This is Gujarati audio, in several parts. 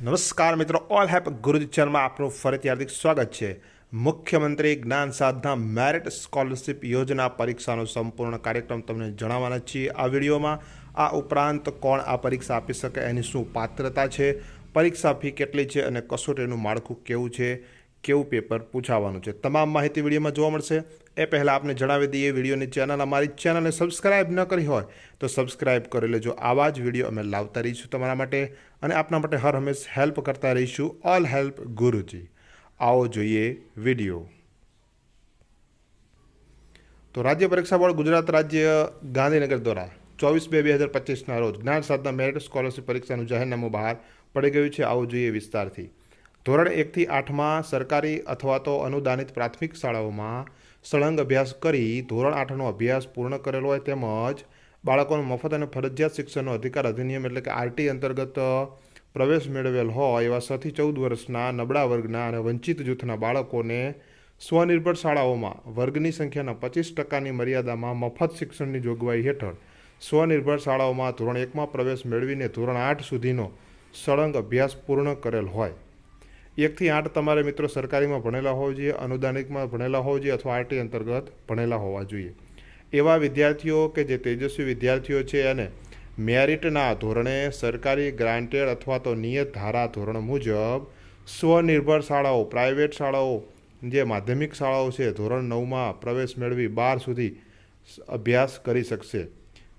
નમસ્કાર મિત્રો ઓલ હેપ ગુરુચરમાં ચેનલમાં આપનું ફરીથી હાર્દિક સ્વાગત છે. મુખ્યમંત્રી જ્ઞાન સાધના મેરિટ સ્કોલરશિપ યોજના પરીક્ષાનો સંપૂર્ણ કાર્યક્રમ તમને જણાવવાના છીએ. આ વિડીયોમાં આ ઉપરાંત કોણ આ પરીક્ષા આપી શકે, એની શું પાત્રતા છે, પરીક્ષા ફી કેટલી છે અને કસોટીનું માળખું કેવું છે, કેવું પેપર પૂછાવાનું છે. તમામ માહિતી વિડીયોમાં જોવા મળશે. એ પહેલાં આપને જણાવી દઈએ વિડીયોની ચેનલ અમારી ચેનલને સબસ્ક્રાઇબ ન કરી હોય તો સબસ્ક્રાઇબ કરી લેજો. આવા જ વીડિયો અમે લાવતા રહીશું તમારા માટે અને આપના માટે હર હંમેશ હેલ્પ કરતા રહીશું. All help Guruji. આવો જોઈએ વીડિયો. તો રાજ્ય પરીક્ષા બોર્ડ ગુજરાત રાજ્ય ગાંધીનગર દ્વારા ચોવીસ બે બે હજાર પચીસના રોજ જ્ઞાન સાધના મેરિટ સ્કોલરશિપ પરીક્ષાનું જાહેરનામું બહાર પડી ગયું છે. આવો જોઈએ વિસ્તારથી. ધોરણ એકથી આઠમાં સરકારી અથવા તો અનુદાનિત પ્રાથમિક શાળાઓમાં સળંગ અભ્યાસ કરી ધોરણ આઠનો અભ્યાસ પૂર્ણ કરેલો હોય તેમજ બાળકોનો મફત અને ફરજિયાત શિક્ષણનો અધિકાર અધિનિયમ એટલે કે આરટી અંતર્ગત પ્રવેશ મેળવેલ હોય એવા છથી ચૌદ વર્ષના નબળા વર્ગના અને વંચિત જૂથના બાળકોને સ્વનિર્ભર શાળાઓમાં વર્ગની સંખ્યાના પચીસ ટકાની મર્યાદામાં મફત શિક્ષણની જોગવાઈ હેઠળ સ્વનિર્ભર શાળાઓમાં ધોરણ એકમાં પ્રવેશ મેળવીને ધોરણ આઠ સુધીનો સળંગ અભ્યાસ પૂર્ણ કરેલ હોય. એકથી આઠ તમારે મિત્રો સરકારીમાં ભણેલા હોવા જોઈએ અનુદાનિકમાં ભણેલા હોવા જોઈએ અથવા આરટી અંતર્ગત ભણેલા હોવા જોઈએ. એવા વિદ્યાર્થીઓ કે જે તેજસ્વી વિદ્યાર્થીઓ છે અને મેરિટના ધોરણે સરકારી ગ્રાન્ટેડ અથવા તો નિયત ધારા ધોરણ મુજબ સ્વનિર્ભર શાળાઓ, પ્રાઇવેટ શાળાઓ, જે માધ્યમિક શાળાઓ છે, ધોરણ નવમાં પ્રવેશ મેળવી બાર સુધી અભ્યાસ કરી શકશે.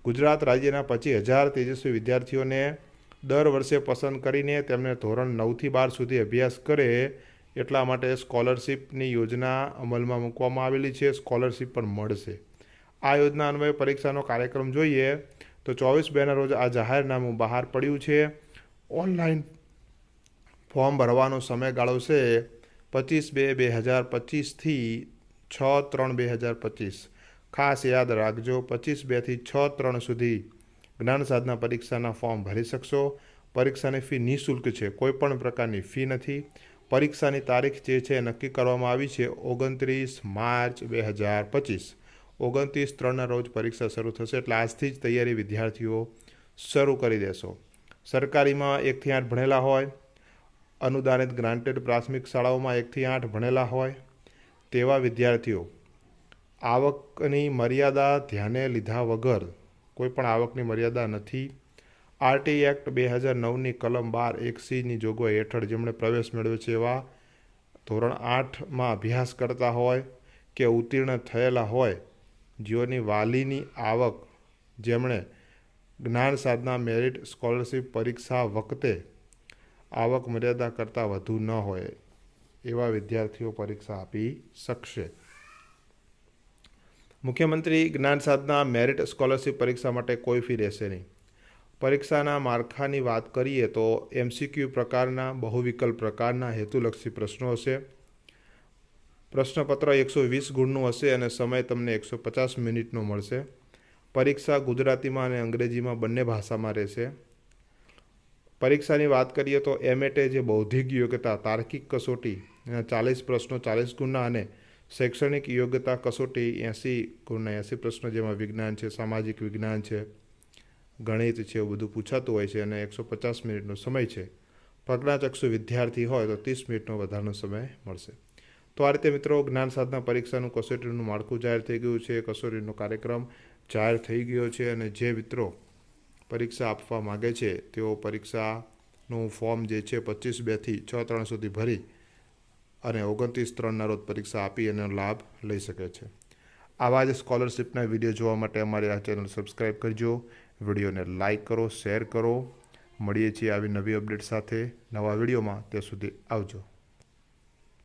ગુજરાત રાજ્યના પચીસ હજાર તેજસ્વી વિદ્યાર્થીઓને દર વર્ષે પસંદ કરીને તેમને ધોરણ નવથી બાર સુધી અભ્યાસ કરે એટલા માટે સ્કોલરશિપની યોજના અમલમાં મૂકવામાં આવેલી છે. સ્કોલરશિપ પણ મળશે. આ યોજના અન્વયે પરીક્ષાનો કાર્યક્રમ જોઈએ તો ચોવીસ બેના રોજ આ જાહેરનામું બહાર પડ્યું છે. ઓનલાઈન ફોર્મ ભરવાનો સમયગાળો છે પચીસ બે બે હજાર પચીસથી છ ત્રણ બે હજાર પચીસ. ખાસ યાદ રાખજો, પચીસ બેથી છ ત્રણ સુધી જ્ઞાન સાધના પરીક્ષાના ફોર્મ ભરી શકશો. પરીક્ષાની ફી નિઃશુલ્ક છે. કોઈ પણ પ્રકારની ફી નથી. પરીક્ષાની તારીખ જે છે નક્કી કરવામાં આવી છે. ઓગણત્રીસ માર્ચ બે હજાર પચીસ. ઓગણત્રીસ ત્રણના રોજ પરીક્ષા શરૂ થશે એટલે આજથી જ તૈયારી વિદ્યાર્થીઓ શરૂ કરી દેશો. સરકારીમાં એકથી આઠ ભણેલા હોય. અનુદાનિત ગ્રાન્ટેડ પ્રાથમિક શાળાઓમાં એકથી આઠ ભણેલા હોય. તેવા વિદ્યાર્થીઓ આવકની મર્યાદા ધ્યાને લીધા વગર કોઈ પણ આવકની મર્યાદા નથી. આરટી એક્ટ બે હજાર નવની કલમ બાર એક સીની જોગવાઈ હેઠળ જેમણે પ્રવેશ મેળવ્યો છે એવા ધોરણ આઠમાં અભ્યાસ કરતા હોય કે ઉત્તીર્ણ થયેલા હોય, જેઓની વાલીની આવક જેમણે જ્ઞાન સાધના, મેરિટ, સ્કોલરશિપ પરીક્ષા વખતે આવક મર્યાદા કરતાં વધુ ન હોય, એવા વિદ્યાર્થીઓ પરીક્ષા આપી શકશે. મુખ્યમંત્રી જ્ઞાન સાધના મેરિટ સ્કોલરશિપ પરીક્ષા માટે કોઈ ફી રહેશે નહીં. પરીક્ષાના માળખાની વાત કરીએ તો એમસીક્યુ પ્રકારના બહુવિકલ્પ પ્રકારના હેતુલક્ષી પ્રશ્નો હશે. પ્રશ્નપત્ર એકસો વીસ ગુણનું હશે અને સમય તમને એકસો પચાસ મિનિટનો મળશે. પરીક્ષા ગુજરાતીમાં અને અંગ્રેજીમાં બંને ભાષામાં રહેશે. પરીક્ષાની વાત કરીએ તો એમએટે જે બૌદ્ધિક યોગ્યતા, તાર્કિક કસોટી એના ચાલીસ પ્રશ્નો ચાલીસ ગુણના અને શૈક્ષણિક યોગ્યતા કસોટી એંસી ગુણના એંસી પ્રશ્નો જેમાં વિજ્ઞાન છે, સામાજિક વિજ્ઞાન છે, ગણિત છે એવું બધું પૂછાતું હોય છે અને એકસો પચાસ મિનિટનો સમય છે. પ્રજ્ઞાચક્ષુ વિદ્યાર્થી હોય તો ત્રીસ મિનિટનો વધારાનો સમય મળશે. તો આ રીતે મિત્રો જ્ઞાન સાધના પરીક્ષાનું કસોટીનું માળખું જાહેર થઈ ગયું છે. કસોટીનો કાર્યક્રમ જાહેર થઈ ગયો છે અને જે મિત્રો પરીક્ષા આપવા માગે છે તેઓ પરીક્ષાનું ફોર્મ જે છે પચીસ બેથી છ ત્રણ સુધી ભરી અને ઓગણત્રીસ ત્રણના રોજ પરીક્ષા આપી એનો લાભ લઈ શકે છે. આવા જ સ્કોલરશિપના વીડિયો જોવા માટે અમારી આ ચેનલ સબસ્ક્રાઈબ કરજો. વિડીયોને લાઇક કરો, શેર કરો. મળીએ છીએ આવી નવી અપડેટ સાથે. નવા વિડીયોમાં ત્યાં સુધી આવજો.